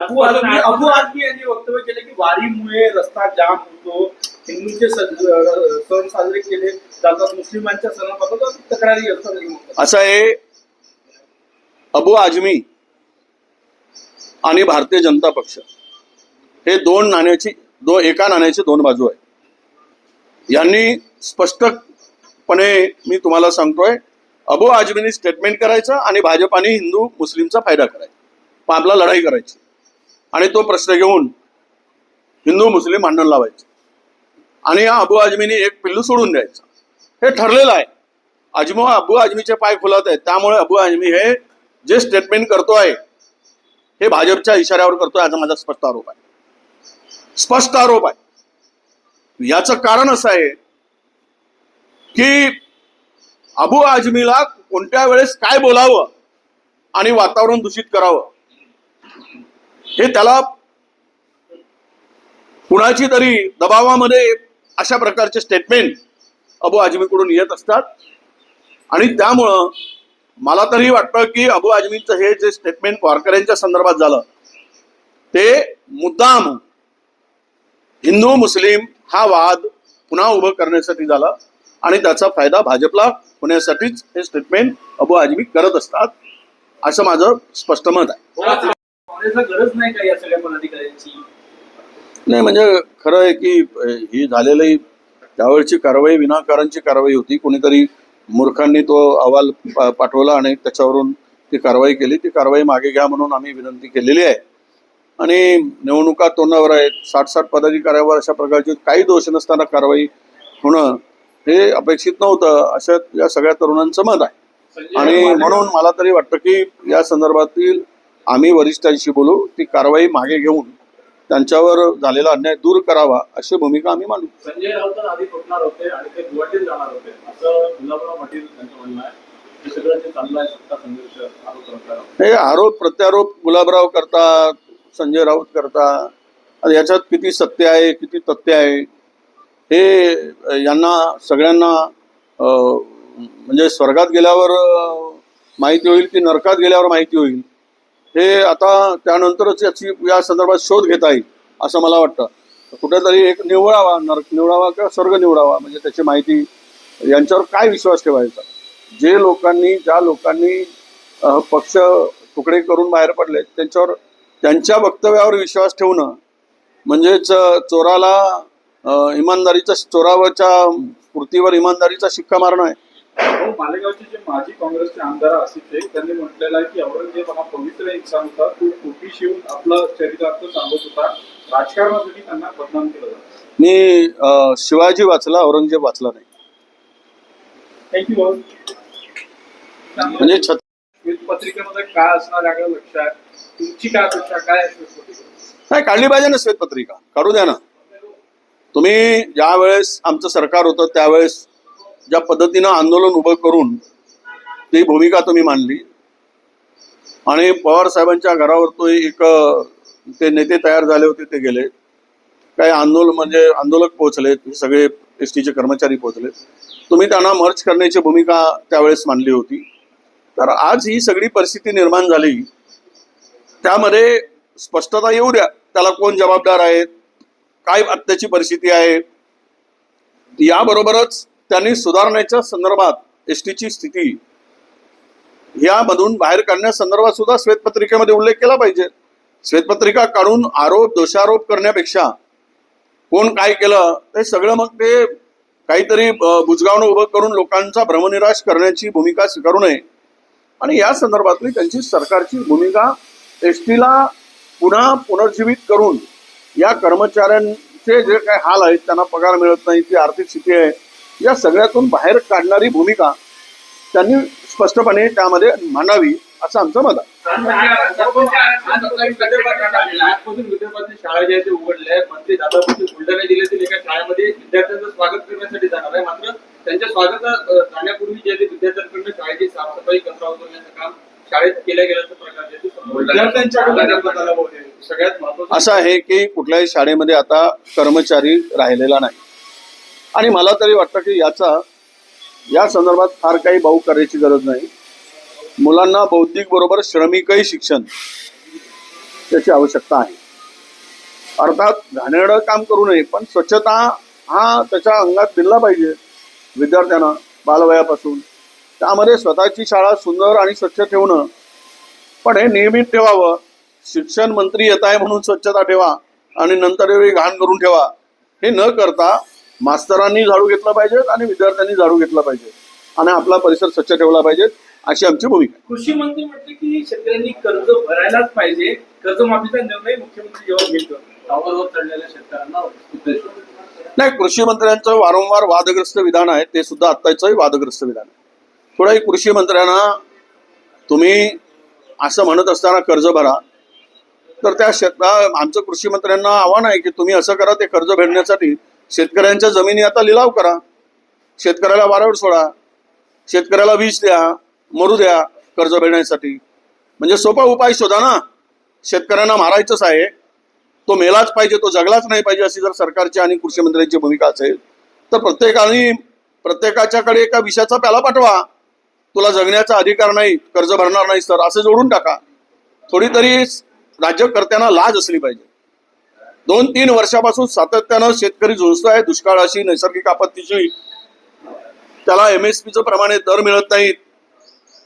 अबू आझमी अबू यांनी वक्तव्य केले की वारीमुळे रस्ता जाम होतो. हिंदूंचे सण साजरे केले जातात मुस्लिमांच्या सणाबाबत तक्रारी असतात. असं आहे अबू आझमी आणि भारतीय जनता पक्ष हे दोन नाण्याची दो एका नाण्याची दोन बाजू आहे. यांनी स्पष्टपणे मी तुम्हाला सांगतोय अबू आझमीनी स्टेटमेंट करायचं आणि भाजपाने हिंदू मुस्लिमचा फायदा करायचा. आपला लढाई करायची. आणि तो प्रश्न घेऊन हिंदू मुस्लिम भांडण लावायचं. आणि या अबू आजमीने एक पिल्लू सोडून द्यायचं. हे ठरलेलं आहे. अजमो अबू आजमीचे पाय खुलत आहेत. त्यामुळे अबू आजमी हे जे स्टेटमेंट करतो आहे हे भाजपच्या इशाऱ्यावर करतोय याचा माझा स्पष्ट आरोप आहे. स्पष्ट आरोप आहे. याचं कारण असं आहे की अबू आजमीला कोणत्या वेळेस काय बोलावं आणि वातावरण दूषित करावं हे त्याला कुणाची तरी दबावामध्ये अशा प्रकारचे स्टेटमेंट अबू आजमीकडून येत असतात. आणि त्यामुळं मला तरी वाटतं की अबू आजमींचं हे जे स्टेटमेंट वारकऱ्यांच्या संदर्भात झालं ते मुद्दाम हिंदू मुस्लिम हा वाद पुन्हा उभं करण्यासाठी झाला आणि त्याचा फायदा भाजपला होण्यासाठीच हे स्टेटमेंट अबू आजमी करत असतात असं माझं स्पष्ट मत आहे. काँग्रेसला गरज नाही का या सगळ्या पदाधिकाऱ्यांची? नाही म्हणजे खरं आहे की ही झालेली त्यावेळची कारवाई विनाकारांची कारवाई होती. कोणीतरी मूर्खांनी तो अहवाल पाठवला आणि त्याच्यावरून ती कारवाई केली. ती कारवाई मागे घ्या म्हणून आम्ही विनंती केलेली आहे. आणि निवडणुका तोंडावर आहेत. साठ साठ पदाधिकाऱ्यावर अशा प्रकारची काही दोष नसताना कारवाई होणं हे अपेक्षित नव्हतं. असं या सगळ्या तरुणांचं मत आहे. आणि म्हणून मला तरी वाटतं की या संदर्भातील आम्ही वरिष्ठांशी बोलू ती कारवाई मागे घेऊन त्यांच्यावर झालेला अन्याय दूर करावा अशी भूमिका आम्ही मांडू. संजय राऊत आधी फुटणार होते आणि ते गुवाहाटीत जाणार होते. असं गुलाबराव पाटील यांचं म्हणणं आहे? हे सगळं जे चाललं आहे सत्ता संघर्ष आरोप हे आरोप प्रत्यारोप गुलाबराव करतात संजय राऊत करतात. आता याच्यात किती सत्य आहे किती तथ्य आहे? हे यांना सगळ्यांना म्हणजे स्वर्गात गेल्यावर माहिती होईल की नरकात गेल्यावर माहिती होईल? हे आता त्यानंतरच याची या संदर्भात शोध घेता येईल असं मला वाटतं. कुठेतरी एक निवडावा नरक निवडावा किंवा स्वर्ग निवडावा म्हणजे त्याची माहिती यांच्यावर काय विश्वास ठेवायचा? जे लोकांनी ज्या लोकांनी पक्ष तुकडे करून बाहेर पडले त्यांच्यावर त्यांच्या वक्तव्यावर विश्वास ठेवणं म्हणजेच चोराला इमानदारीचा चोरावरच्या कृतीवर इमानदारीचा शिक्का मारणं आहे. हो, मालेगावचे जे माजी काँग्रेसचे आमदार आसिफ शेख त्यांनी म्हटलेलं आहे की औरंगजेब हा पवित्र इंसान होता. तो टोपी शिवून आपलं चरितार्थ सांगत होता. राजकारणासाठी त्यांना बदनाम केलं जातं. मी शिवाजी वाचला औरंगजेब वाचला नाही. थँक्यू म्हणजे पत्रिकेमध्ये काय असणार याकडे लक्ष आहे. तुमची काय अपेक्षा? काय? नाही काढली पाहिजे ना श्वेतपत्रिका काढू द्या ना. तुम्ही ज्या वेळेस आमचं सरकार होतं त्यावेळेस ज्या पद्धतीनं आंदोलन उभं करून ती भूमिका तुम्ही मांडली. आणि पवार साहेबांच्या घरावर तो एक ते नेते तयार झाले होते ते गेले. काही आंदोलन म्हणजे आंदोलक पोहोचले सगळे एस टीचे कर्मचारी पोहोचले. तुम्ही त्यांना मर्च करण्याची भूमिका त्यावेळेस मांडली होती. तर आज ही सगळी परिस्थिती निर्माण झाली. त्यामध्ये स्पष्टता येऊ द्या त्याला कोण जबाबदार आहेत काय आत्ताची परिस्थिती आहे. याबरोबरच त्यांनी सुधारण्याच्या संदर्भात एस टीची स्थिती यामधून बाहेर काढण्यासंदर्भात सुद्धा श्वेतपत्रिकेमध्ये उल्लेख केला पाहिजे. श्वेतपत्रिका काढून आरोप दोषारोप करण्यापेक्षा कोण काय केलं ते सगळं मग ते काहीतरी बुजगावणं उभं करून लोकांचा भ्रमनिराश करण्याची भूमिका स्वीकारू नये. आणि या संदर्भातली त्यांची सरकारची भूमिका एस टीला पुन्हा पुनर्जीवित करून या कर्मचाऱ्यांचे जे काही हाल आहेत त्यांना पगार मिळत नाही ती आर्थिक स्थिती आहे या सगळ्यातून बाहेर काढणारी भूमिका त्यांनी स्पष्टपणे त्यामध्ये मांडावी असं आमचं मत आहे. आजपासून विदर्भातली शाळा ज्या आहेत ते उघडल्या आहेत मंत्री दादापूर बुलढाणा जिल्ह्यातील एका शाळेमध्ये विद्यार्थ्यांचं स्वागत करण्यासाठी जाणार आहे मात्र त्यांच्या स्वागत जाण्यापूर्वी जे आहे ते विद्यार्थ्यांकडून शाळेची साफसफाई कचरा उचलण्याचं काम शाळेत केलं गेल्याचं प्रकार जे सगळ्यात महत्वाचं असं आहे की कुठल्याही शाळेमध्ये आता कर्मचारी राहिलेला नाही. आणि मला तरी वाटतं की याचा या संदर्भात फार काही भाऊ करायची गरज नाही. मुलांना बौद्धिक बरोबर श्रमिकही शिक्षण त्याची आवश्यकता आहे. अर्थात घाणेरडं काम करू नये पण स्वच्छता हा त्याच्या अंगात दिला पाहिजे विद्यार्थ्यांना बालवयापासून. त्यामध्ये स्वतःची शाळा सुंदर आणि स्वच्छ ठेवणं पण हे नियमित ठेवावं. शिक्षण मंत्री येत आहे म्हणून स्वच्छता ठेवा आणि नंतर घाण करून ठेवा. हे न करता मास्तरांनी झाडू घेतला पाहिजे आणि विद्यार्थ्यांनी झाडू घेतला पाहिजे. आणि आपला परिसर स्वच्छ ठेवला पाहिजे अशी आमची भूमिका. कृषी मंत्री म्हटले की शेतकऱ्यांनी कर्ज भरायलाच पाहिजे. कर्जमाफीचा निर्णय मुख्यमंत्री जेव्हा घेतो चढलेल्या शेतकऱ्यांना नाही कृषी मंत्र्यांचं वारंवार वादग्रस्त विधान आहे ते सुद्धा आत्ताचंही वादग्रस्त विधान आहे. थोडाही कृषी मंत्र्यांना तुम्ही असं म्हणत असताना कर्ज भरा. तर त्या शेत आमचं कृषी मंत्र्यांना आव्हान आहे की तुम्ही असं करा ते कर्ज फेडण्यासाठी शेतकऱ्यांच्या जमिनी आता लिलाव करा. शेतकऱ्याला वारावर सोडा. शेतकऱ्याला वीज द्या मरू द्या कर्ज फेडण्यासाठी म्हणजे सोपा उपाय शोधा ना. शेतकऱ्यांना मारायचंच आहे. तो मेलाच पाहिजे तो जगलाच नाही पाहिजे अशी जर सरकारची आणि कृषी मंत्र्यांची भूमिका असेल तर प्रत्येकाने प्रत्येकाच्याकडे एका विषयाचा प्याला पाठवा. तुला जगण्याचा अधिकार नाही कर्ज भरणार नाही सर असं जोडून टाका. थोडी तरी राज्यकर्त्यांना लाज असली पाहिजे. दोन तीन वर्षापासून सातत्यानं शेतकरी झुंजतोय दुष्काळाशी नैसर्गिक आपत्तीची त्याला एम एस पीचं प्रमाणे दर मिळत नाहीत.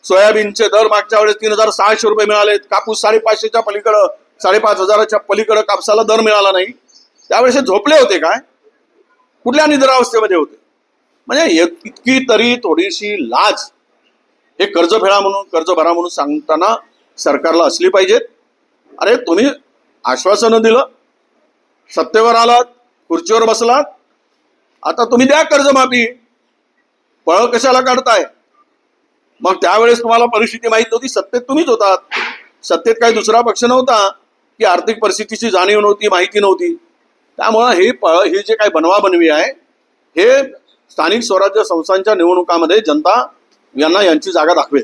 सोयाबीनचे दर मागच्या वेळेस तीन हजार सहाशे रुपये मिळालेत. कापूस साडेपाचशेच्या पलीकडं साडेपाच हजाराच्या पलीकडं कापसाला दर मिळाला नाही. त्यावेळेस हे झोपले होते काय? कुठल्या निद्रावस्थेमध्ये होते? म्हणजे इतकी तरी थोडीशी लाज. हे कर्ज फेडा म्हणून कर्ज भरा म्हणून सांगताना सरकारला असली पाहिजेत. अरे तुम्ही आश्वासनं दिलं. सत्तेवर आलात खुर्चीवर बसलात आता तुम्ही द्या कर्जमाफी. पळ कशाला काढताय? मग त्यावेळेस तुम्हाला परिस्थिती माहीत नव्हती सत्तेत तुम्हीच होतात. सत्तेत काही दुसरा पक्ष नव्हता की आर्थिक परिस्थितीची जाणीव नव्हती माहिती नव्हती. त्यामुळं हे पळ हे जे काही बनवाबनवी आहे हे स्थानिक स्वराज्य संस्थांच्या निवडणुकामध्ये जनता यांना यांची जागा दाखवेल.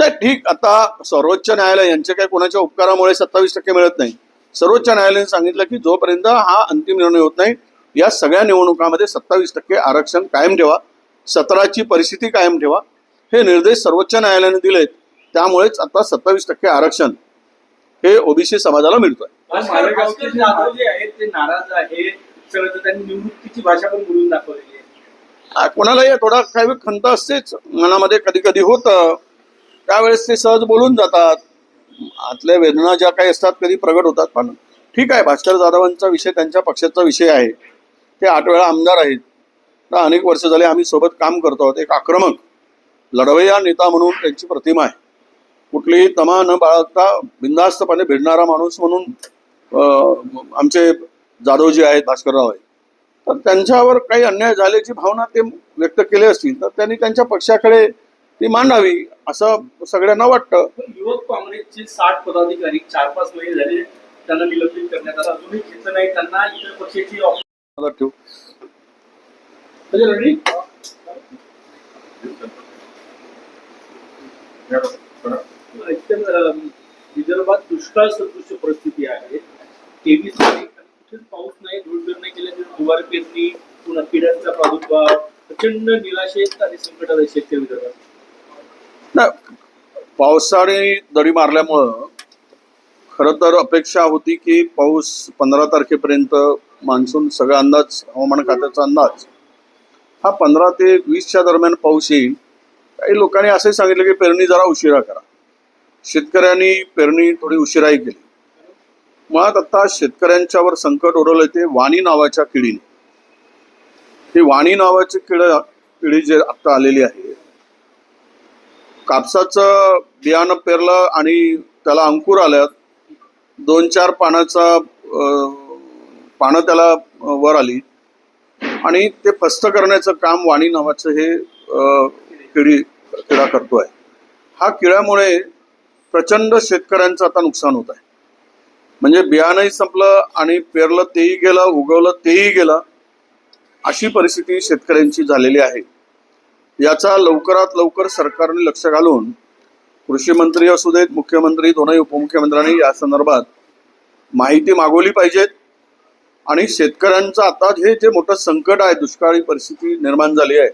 नाही ठीक. आता सर्वोच्च न्यायालय यांचे काही कोणाच्या उपकारामुळे सत्तावीस टक्के मिळत नाही. सर्वोच्च न्यायालयाने सांगितलं की जोपर्यंत हा अंतिम निर्णय होत नाही या सगळ्या निवडणुकामध्ये सत्तावीस टक्के आरक्षण कायम ठेवा सतराची परिस्थिती कायम ठेवा. हे निर्देश सर्वोच्च न्यायालयाने दिलेत. त्यामुळेच आता सत्तावीस टक्के आरक्षण हे ओबीसी समाजाला मिळतोय. कोणालाही थोडा काही खंत असतेच. मनामध्ये कधी कधी होतं. त्यावेळेस ते सहज बोलून जातात. आतल्या वेदना ज्या काही असतात कधी प्रगट होतात. पण ठीक आहे भास्कर जाधवांचा विषय त्यांच्या पक्षाचा विषय आहे. ते आठ वेळा आमदार आहेत. तर अनेक वर्ष झाले आम्ही सोबत काम करतो आहोत. एक आक्रमक लढवय्या नेता म्हणून त्यांची प्रतिमा आहे. कुठलीही तमा न बाळगता बिंदास्तपणे भिडणारा माणूस म्हणून आमचे जाधवजी आहेत भास्करराव आहेत. तर त्यांच्यावर काही अन्याय झाल्याची भावना ते व्यक्त केली असतील तर त्यांनी त्यांच्या पक्षाकडे ती मांडावी असं सगळ्यांना वाटतं. युवक काँग्रेसचे साठ पदाधिकारी चार पाच महिने झाले त्यांना निलंबित करण्यात आलं. अजूनही घेतलं नाही त्यांना इतर पक्षाची ऑफर ठेवू. म्हणजे विदर्भात दुष्काळ सदृश परिस्थिती आहे. तेवीस कुठेच पाऊस नाही धुळधुळ नाही केल्याने दुबार पेरणी पुन्हा किड्यांचा प्रादुर्भाव प्रचंड निराशेत आणि संकटात आहे शेतकरी विदर्भात. पावसाने दडी मारल्यामुळं खरं तर अपेक्षा होती की पाऊस पंधरा तारखेपर्यंत मान्सून सगळा अंदाज हवामान खात्याचा अंदाज हा पंधरा ते वीसच्या दरम्यान पाऊस येईल. काही लोकांनी असे सांगितलं की पेरणी जरा उशिरा करा. शेतकऱ्यांनी पेरणी थोडी उशिराही केली. मुळात आता शेतकऱ्यांच्यावर संकट ओढवलं ते वाणी नावाच्या किडीने. ही वाणी नावाची किड किडी जे आत्ता आलेली आहे कापसाचं बियाणं पेरलं आणि त्याला अंकुर आल्यात दोन चार पानाचा पानं त्याला वर आली. आणि ते फस्त करण्याचं काम वाणी नावाचं हे किडी किडा आहे हा किड्यामुळे प्रचंड शेतकऱ्यांचं आता नुकसान होत आहे. म्हणजे बियाणंही संपलं आणि पेरलं तेही गेलं उगवलं तेही गेलं अशी परिस्थिती शेतकऱ्यांची झालेली आहे. याचा लवकरात लवकर सरकारने लक्ष घालून कृषी मंत्री असू देत मुख्यमंत्री दोनही उपमुख्यमंत्र्यांनी या संदर्भात माहिती मागवली पाहिजेत आणि शेतकऱ्यांचं आता हे जे मोठं संकट आहे दुष्काळी परिस्थिती निर्माण झाली आहे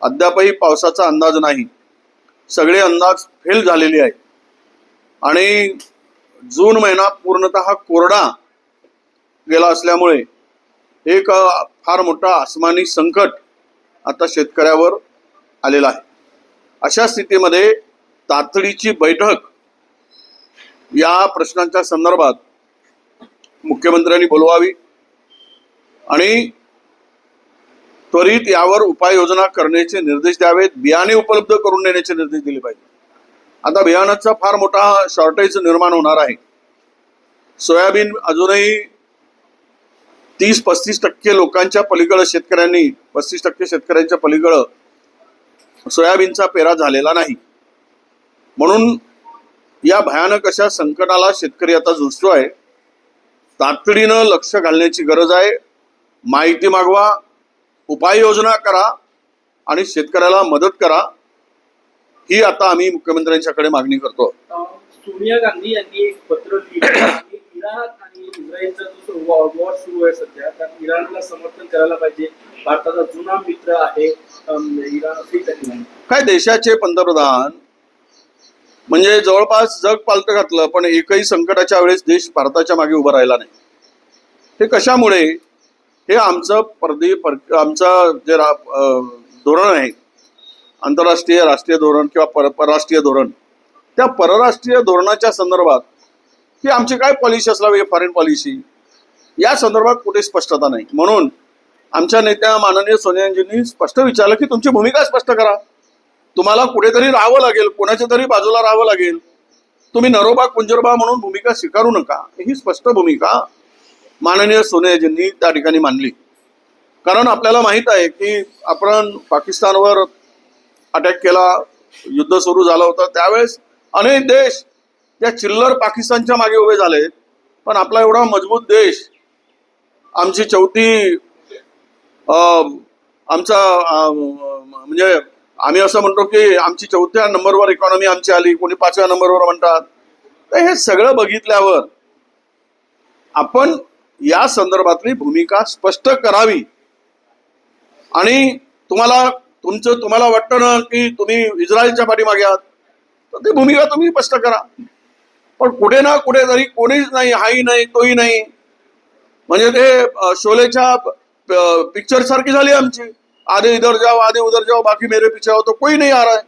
अद्यापही पावसाचा अंदाज नाही. सगळे अंदाज फेल झालेले आहेत आणि जून महिना पूर्णतः कोरडा गेला असल्यामुळे एक फार मोठा आसमानी संकट आता शेतकऱ्यावर आलेला आहे. अशा स्थितीमध्ये तातडीची बैठक या प्रश्नांच्या संदर्भात मुख्यमंत्र्यांनी बोलवावी आणि त्वरित यावर उपाययोजना करण्याचे निर्देश द्यावेत बियाणे उपलब्ध करून देण्याचे निर्देश दिले पाहिजे. आता बियाणाचा फार मोठा शॉर्टेज निर्माण होणार आहे. सोयाबीन अजूनही तीस पस्तीस टक्के लोकांच्या पलीकडं शेतकऱ्यांनी पस्तीस टक्के शेतकऱ्यांच्या पलीकडं सोयाबीनचा पेरा झालेला नाही. म्हणून या भयानक अशा संकटाला शेतकरी आता झुजतोय तातडीनं लक्ष घालण्याची गरज आहे. माहिती मागवा उपाययोजना करा आणि शेतकऱ्याला मदत करा. ही आता आम्ही मुख्यमंत्र्यांच्याकडे मागणी करतो. सोनिया गांधी यांनी एक पत्र लिहिलं इस्रायलचा जो वॉर सुरू आहे सध्या त्यात इराणला समर्थन करायला पाहिजे. भारताचा जुना मित्र आहे इराण काय देशाचे पंतप्रधान म्हणजे जवळपास जग पालतं घातलं पण एकही संकटाच्या वेळेस देश भारताच्या मागे उभा राहिला नाही. हे कशामुळे? हे आमचं परदे पर आमचं जे रा धोरण आहे आंतरराष्ट्रीय राष्ट्रीय धोरण किंवा पर परराष्ट्रीय धोरण त्या परराष्ट्रीय धोरणाच्या संदर्भात की आमची काय पॉलिसी असावी फॉरेन पॉलिसी या संदर्भात कुठे स्पष्टता नाही. म्हणून आमच्या नेत्या माननीय सोनियांजींनी स्पष्ट विचारलं की तुमची भूमिका स्पष्ट करा. तुम्हाला कुठेतरी राहावं लागेल कोणाच्या तरी बाजूला राहावं लागेल. तुम्ही नरोबा कुंजरबा म्हणून भूमिका स्वीकारू नका. ही स्पष्ट भूमिका माननीय सोनियाजींनी त्या ठिकाणी मांडली. कारण आपल्याला माहीत आहे की आपण पाकिस्तानवर अटॅक केला युद्ध सुरू झालं होतं. त्यावेळेस अनेक देश त्या चिल्लर पाकिस्तानच्या मागे उभे झाले. पण आपला एवढा मजबूत देश आमची चौथी अं, आमचा म्हणजे आम्ही असं म्हणतो की आमची चौथ्या नंबरवर इकॉनॉमी आमची आली कोणी पाचव्या नंबरवर म्हणतात. तर हे सगळं बघितल्यावर आपण या संदर्भातली भूमिका स्पष्ट करावी. आणि तुम्हाला तुमचं तुम्हाला वाटतं ना की तुम्ही इस्रायलच्या पाठीमागे आहात तर ती भूमिका तुम्ही स्पष्ट करा. पण कुठे ना कुठे तरी कोणीच नाही हाही नाही तोही नाही. म्हणजे ते शोलेच्या पिक्चर सारखी झाली आमची. आधे इधर जाओ आधे उधर जाओ बाकी मेरे पिछे हो तो कोई नाही आ रहा है.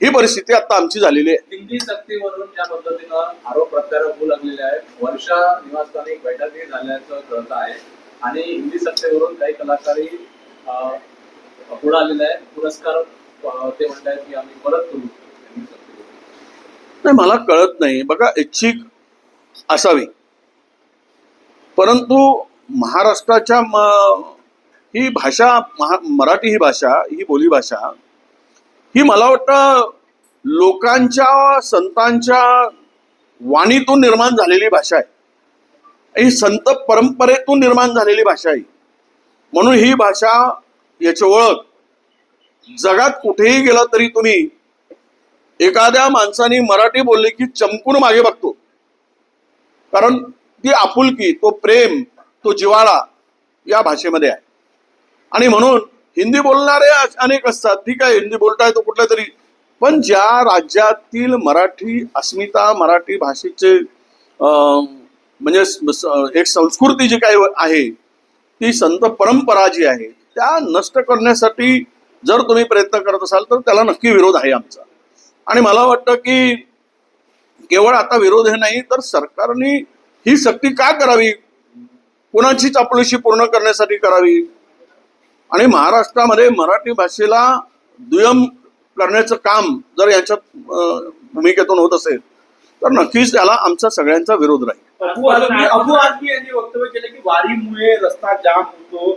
ही परिस्थिती आता आमची झालेली आहे. हिंदी सक्तीवरून ज्या पद्धतीनं आरोप प्रत्यारोप होऊ लागलेले आहेत. वर्षा निवासस्थानी बैठकी झाल्याचं कळत आहे. आणि हिंदी सक्तीवरून काही कलाकारही पुढे आलेले आहेत. पुरस्कार ते म्हणतात की आम्ही परत करू. नाही मला कळत नाही. बघा इच्छिक असावी. परंतु महाराष्ट्राच्या म- ही भाषा महा मराठी ही भाषा ही बोलीभाषा ही मला वाटतं लोकांच्या संतांच्या वाणीतून निर्माण झालेली भाषा आहे. ही संत परंपरेतून निर्माण झालेली भाषा आहे. म्हणून ही भाषा याची ओळख जगात कुठेही गेला तरी तुम्ही एखाद्या माणसाने मराठी बोलले की चमकून मागे बघतो. कारण ती आपुलकी तो प्रेम तो जिवाळा या भाषेमध्ये आहे. आणि म्हणून हिंदी बोलणारे अनेक असतात. ठीक आहे हिंदी बोलताय तो कुठल्या तरी. पण ज्या राज्यातील मराठी अस्मिता मराठी भाषेचे अं, म्हणजे एक संस्कृती जी काही आहे ती संत परंपरा जी आहे त्या नष्ट करण्यासाठी जर तुम्ही प्रयत्न करत असाल तर त्याला नक्की विरोध आहे आमचा. आणि मला वाटतं की केवळ आता विरोध हे नाही तर सरकारने ही सक्ती का करावी? कुणाची चापलुशी पूर्ण करण्यासाठी करावी? आणि महाराष्ट्रामध्ये मराठी भाषेला दुय्यम करण्याचं काम जर याच्या भूमिकेतून होत असेल तर नक्कीच त्याला आमचा सगळ्यांचा विरोध राहील. अबू यांनी वक्तव्य केलं की वारीमुळे रस्ता जाम होतो.